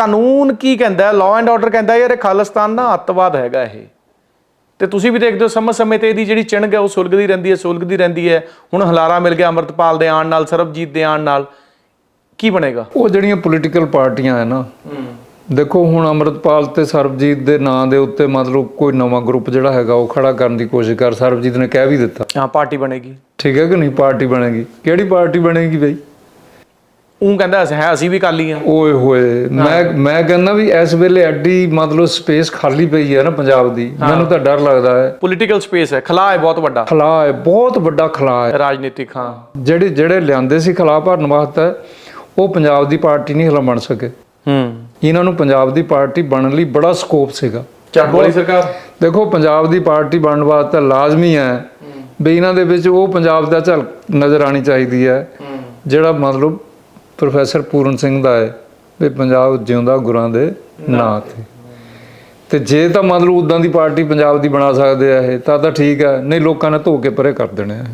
ਕਾਨੂੰਨ ਕੀ ਕਹਿੰਦਾ law and order ਕਹਿੰਦਾ ਯਾਰ ਇਹ ਖਾਲਿਸਤਾਨ ਨਾ ਅੱਤਵਾਦ ਹੈਗਾ ਇਹ। ਤੇ ਤੁਸੀਂ ਵੀ ਦੇਖਦੇ ਹੋ ਸਮੇਂ ਸਮੇਂ ਤੇ ਇਹਦੀ ਜਿਹੜੀ ਚਿਣਗ ਹੈ ਉਹ ਸੁਲਗਦੀ ਰਹਿੰਦੀ ਹੈ ਸੁਲਗਦੀ ਰਹਿੰਦੀ ਹੈ। ਹੁਣ ਹਲਾਰਾ ਮਿਲ ਗਿਆ ਅਮਰਤਪਾਲ ਦੇ ਆਣ ਨਾਲ ਸਰਬਜੀਤ ਦੇ ਆਣ ਨਾਲ। ਕੀ ਬਣੇਗਾ? ਉਹ ਜਿਹੜੀਆਂ ਪੋਲੀਟੀਕਲ ਪਾਰਟੀਆਂ ਹੈ ਨਾ ਦੇਖੋ ਹੁਣ ਅਮਰਤਪਾਲ ਤੇ ਸਰਬਜੀਤ ਦੇ ਨਾਂ ਦੇ ਉੱਤੇ ਮਤਲਬ ਕੋਈ ਨਵਾਂ ਗਰੁੱਪ ਜਿਹੜਾ ਹੈਗਾ ਉਹ ਖੜਾ ਕਰਨ ਦੀ ਕੋਸ਼ਿਸ਼ ਕਰ ਸਰਬਜੀਤ ਨੇ ਕਹਿ ਵੀ ਦਿੱਤਾ। ਹਾਂ ਪਾਰਟੀ ਬਣੇਗੀ। ਠੀਕ ਹੈ ਕਿ ਨਹੀਂ? ਪਾਰਟੀ ਬਣੇਗੀ। ਕਿਹੜੀ ਪਾਰਟੀ ਬਣੇਗੀ ਬਈ? ਉਹ ਕਹਿੰਦਾ ਅਸੀਂ ਹੈ ਅਸੀਂ ਵੀ ਕਾਲੀ ਆ ਓਏ ਹੋਏ ਮੈਂ ਮੈਂ ਕਹਿੰਦਾ ਵੀ ਇਸ ਵੇਲੇ ਐਡੀ ਮਤਲਬ ਸਪੇਸ ਖਾਲੀ ਪਈ ਹੈ ਨਾ ਪੰਜਾਬ ਦੀ। ਮੈਨੂੰ ਤਾਂ ਡਰ ਲੱਗਦਾ ਹੈ। ਪੋਲੀਟੀਕਲ ਸਪੇਸ ਹੈ। ਖਲਾ ਹੈ ਬਹੁਤ ਵੱਡਾ। ਖਲਾ ਹੈ ਬਹੁਤ ਵੱਡਾ ਖਲਾ ਹੈ। ਰਾਜਨੀਤਿਕ ਹਾਂ। ਜਿਹੜੇ ਜਿਹੜੇ ਲਿਆਂਦੇ ਸੀ ਖਲਾ ਭਰਨ ਵਾਸਤੇ ਉਹ ਪੰਜਾਬ ਦੀ ਪਾਰਟੀ ਨਹੀਂ ਹਲਾ ਬਣ ਸਕੇ। ਹੂੰ। ਇਹਨਾਂ ਨੂੰ ਪੰਜਾਬ ਦੀ ਪਾਰਟੀ ਬਣਨ ਲਈ ਬੜਾ ਸਕੋਪ ਸੀਗਾ। ਚੱਕ ਵਾਲੀ ਸਰਕਾਰ। ਦੇਖੋ ਪੰਜਾਬ ਦੀ ਪਾਰਟੀ ਬਣਨ ਵਾਸਤੇ ਲਾਜ਼ਮੀ ਹੈ। ਵੀ ਇਹਨਾਂ ਦੇ ਵਿੱਚ ਉਹ ਪੰਜਾਬ ਦਾ ਝਲਕ ਨਜ਼ਰ ਆਣੀ ਚਾਹੀਦੀ ਹੈ। ਜਿਹੜਾ ਮਤਲਬ ਪ੍ਰੋਫੈਸਰ ਪੂਰਨ ਸਿੰਘ ਦਾ ਹੈ ਵੀ ਪੰਜਾਬ ਜਿਉਂਦਾ ਗੁਰਾਂ ਦੇ ਨਾਂ ਤੇ। ਤੇ। ਜੇ ਤਾਂ ਮਤਲਬ ਉਦਾਂ ਦੀ ਪਾਰਟੀ ਪੰਜਾਬ ਦੀ ਬਣਾ ਸਕਦੇ ਆ ਇਹ ਤਾਂ ਤਾਂ ਠੀਕ ਹੈ ਨਹੀਂ ਲੋਕਾਂ ਨੇ ਧੋ ਕੇ ਪਰੇ ਕਰ ਦੇਣੇ ਆ